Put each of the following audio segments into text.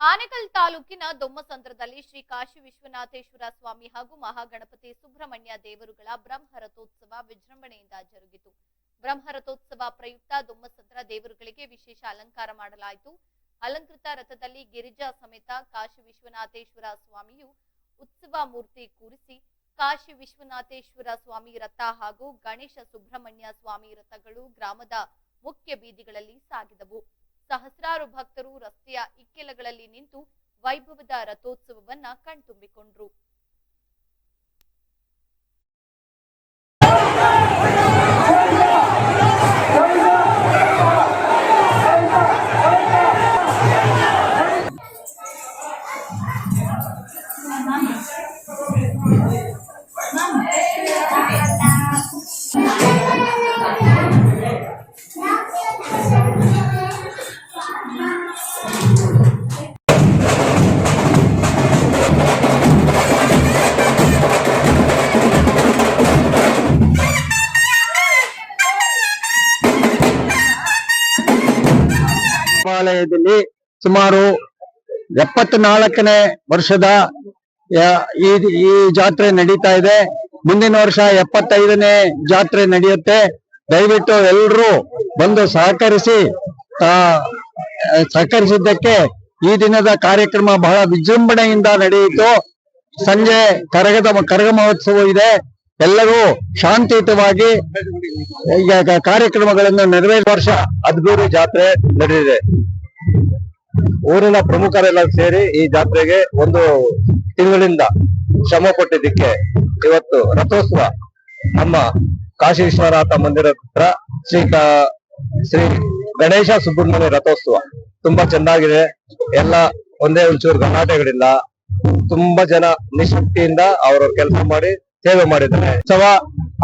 ಆನೇಕಲ್ ತಾಲೂಕಿನ ದೊಮ್ಮಸಂದ್ರದಲ್ಲಿ ಶ್ರೀ ಕಾಶಿ ವಿಶ್ವನಾಥೇಶ್ವರ ಸ್ವಾಮಿ ಹಾಗೂ ಮಹಾಗಣಪತಿ ಸುಬ್ರಹ್ಮಣ್ಯ ದೇವರುಗಳ ಬ್ರಹ್ಮರಥೋತ್ಸವ ವಿಜೃಂಭಣೆಯಿಂದ ಜರುಗಿತು. ಬ್ರಹ್ಮರಥೋತ್ಸವ ಪ್ರಯುಕ್ತ ದೊಮ್ಮಸಂದ್ರ ದೇವರುಗಳಿಗೆ ವಿಶೇಷ ಅಲಂಕಾರ ಮಾಡಲಾಯಿತು. ಅಲಂಕೃತ ರಥದಲ್ಲಿ ಗಿರಿಜಾ ಸಮೇತ ಕಾಶಿ ವಿಶ್ವನಾಥೇಶ್ವರ ಸ್ವಾಮಿಯು ಉತ್ಸವ ಮೂರ್ತಿ ಕೂರಿಸಿ, ಕಾಶಿ ವಿಶ್ವನಾಥೇಶ್ವರ ಸ್ವಾಮಿ ರಥ ಹಾಗೂ ಗಣೇಶ ಸುಬ್ರಹ್ಮಣ್ಯ ಸ್ವಾಮಿ ರಥಗಳು ಗ್ರಾಮದ ಮುಖ್ಯ ಬೀದಿಗಳಲ್ಲಿ ಸಾಗಿದವು. ಸಹಸ್ರಾರು ಭಕ್ತರು ರಸ್ತೆಯ ಇಕ್ಕೆಲಗಳಲ್ಲಿ ನಿಂತು ವೈಭವದ ರಥೋತ್ಸವವನ್ನ ಕಣ್ತುಂಬಿಕೊಂಡ್ರು. ದೇವಾಲಯದಲ್ಲಿ ಸುಮಾರು ಎಪ್ಪತ್ನಾಲ್ಕನೇ ವರ್ಷದ ಈ ಈ ಜಾತ್ರೆ ನಡೀತಾ ಇದೆ. ಮುಂದಿನ ವರ್ಷ ಎಪ್ಪತ್ತೈದನೇ ಜಾತ್ರೆ ನಡೆಯುತ್ತೆ. ದಯವಿಟ್ಟು ಎಲ್ಲರೂ ಬಂದು ಸಹಕರಿಸಿ ಸಹಕರಿಸಿದ್ದಕ್ಕೆ ಈ ದಿನದ ಕಾರ್ಯಕ್ರಮ ಬಹಳ ವಿಜೃಂಭಣೆಯಿಂದ ನಡೆಯಿತು. ಸಂಜೆ ಕರಗದ ಕರಗ ಮಹೋತ್ಸವ ಇದೆ. ಎಲ್ಲರೂ ಶಾಂತಿಯುತವಾಗಿ, ಈಗ ಕಾರ್ಯಕ್ರಮಗಳನ್ನು ನೆರವೇರಿಸ ವರ್ಷ ಅದ್ಭುತ ಜಾತ್ರೆ ನಡೆದಿದೆ. ಊರಿನ ಪ್ರಮುಖರೆಲ್ಲ ಸೇರಿ ಈ ಜಾತ್ರೆಗೆ ಒಂದು ತಿಂಗಳಿಂದ ಶ್ರಮ ಕೊಟ್ಟಿದ್ದಕ್ಕೆ ಇವತ್ತು ರಥೋತ್ಸವ ನಮ್ಮ ಕಾಶಿ ವಿಶ್ವನಾಥ ಮಂದಿರ ಹತ್ರ ಶ್ರೀ ಶ್ರೀ ಗಣೇಶ ಸುಬ್ರಹ್ಮಣ್ಯ ರಥೋತ್ಸವ ತುಂಬಾ ಚೆನ್ನಾಗಿದೆ. ಎಲ್ಲ ಒಂದೇ ಒಂಚೂರು ಗಲಾಟೆಗಳಿಲ್ಲ. ತುಂಬಾ ಜನ ನಿಶಕ್ತಿಯಿಂದ ಅವರ ಕೆಲಸ ಮಾಡಿ ಸೇವೆ ಮಾಡಿದ್ದಾರೆ. ಉತ್ಸವ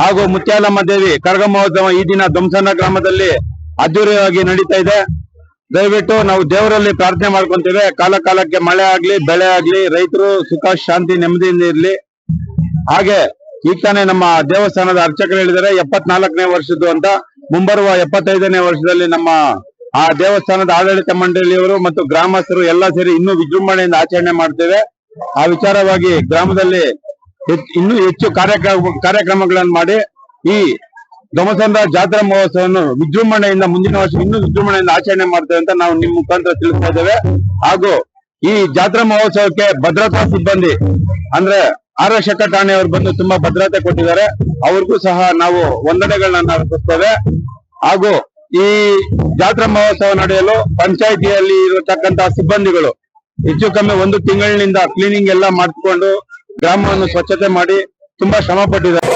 ಹಾಗೂ ಮುತ್ಯಾಲಮ್ಮ ದೇವಿ ಕರಗ ಮಹೋತ್ಸವ ಈ ದಿನ ಧ್ವಂಸನ ಗ್ರಾಮದಲ್ಲಿ ಅದ್ದೂರಿಯಾಗಿ ನಡೀತಾ ಇದೆ. ದಯವಿಟ್ಟು ನಾವು ದೇವರಲ್ಲಿ ಪ್ರಾರ್ಥನೆ ಮಾಡ್ಕೊಂತೇವೆ. ಕಾಲ ಕಾಲಕ್ಕೆ ಮಳೆ ಆಗ್ಲಿ, ಬೆಳೆ ಆಗ್ಲಿ, ರೈತರು ಸುಖ, ಶಾಂತಿ, ನೆಮ್ಮದಿಯಿಂದ ಇರ್ಲಿ. ಹಾಗೆ ಈಗ ತಾನೇ ನಮ್ಮ ದೇವಸ್ಥಾನದ ಅರ್ಚಕರು ಹೇಳಿದ್ದಾರೆ, ಎಪ್ಪತ್ನಾಲ್ಕನೇ ವರ್ಷದ್ದು ಅಂತ. ಮುಂಬರುವ ಎಪ್ಪತ್ತೈದನೇ ವರ್ಷದಲ್ಲಿ ನಮ್ಮ ಆ ದೇವಸ್ಥಾನದ ಆಡಳಿತ ಮಂಡಳಿಯವರು ಮತ್ತು ಗ್ರಾಮಸ್ಥರು ಎಲ್ಲ ಸೇರಿ ಇನ್ನೂ ವಿಜೃಂಭಣೆಯಿಂದ ಆಚರಣೆ ಮಾಡ್ತೇವೆ. ಆ ವಿಚಾರವಾಗಿ ಗ್ರಾಮದಲ್ಲಿ ಇನ್ನೂ ಹೆಚ್ಚು ಕಾರ್ಯಕ್ರಮ ಕಾರ್ಯಕ್ರಮಗಳನ್ನು ಮಾಡಿ ಈ ಗಮಸಂದ್ರ ಜಾತ್ರಾ ಮಹೋತ್ಸವವನ್ನು ವಿಜೃಂಭಣೆಯಿಂದ ಮುಂದಿನ ವರ್ಷ ಇನ್ನೂ ವಿಜೃಂಭಣೆಯಿಂದ ಆಚರಣೆ ಮಾಡ್ತೇವೆ ಅಂತ ನಾವು ನಿಮ್ಮ ಮುಖಾಂತರ ತಿಳಿಸ್ತಾ ಇದ್ದೇವೆ. ಹಾಗೂ ಈ ಜಾತ್ರಾ ಮಹೋತ್ಸವಕ್ಕೆ ಭದ್ರತಾ ಸಿಬ್ಬಂದಿ, ಅಂದ್ರೆ ಆರಕ್ಷಕ ಠಾಣೆಯವರು ಬಂದು ತುಂಬಾ ಭದ್ರತೆ ಕೊಟ್ಟಿದ್ದಾರೆ. ಅವ್ರಿಗೂ ಸಹ ನಾವು ವಂದನೆಗಳನ್ನ ಅರ್ಪಿಸ್ತೇವೆ. ಹಾಗೂ ಈ ಜಾತ್ರಾ ಮಹೋತ್ಸವ ನಡೆಯಲು ಪಂಚಾಯಿತಿಯಲ್ಲಿ ಇರತಕ್ಕಂತಹ ಸಿಬ್ಬಂದಿಗಳು ಹೆಚ್ಚು ಕಮ್ಮಿ ಒಂದು ತಿಂಗಳಿನಿಂದ ಕ್ಲೀನಿಂಗ್ ಎಲ್ಲ ಮಾಡಿಕೊಂಡು ಗ್ರಾಮವನ್ನು ಸ್ವಚ್ಛತೆ ಮಾಡಿ ತುಂಬಾ ಶ್ರಮ ಪಟ್ಟಿದ್ದಾರೆ.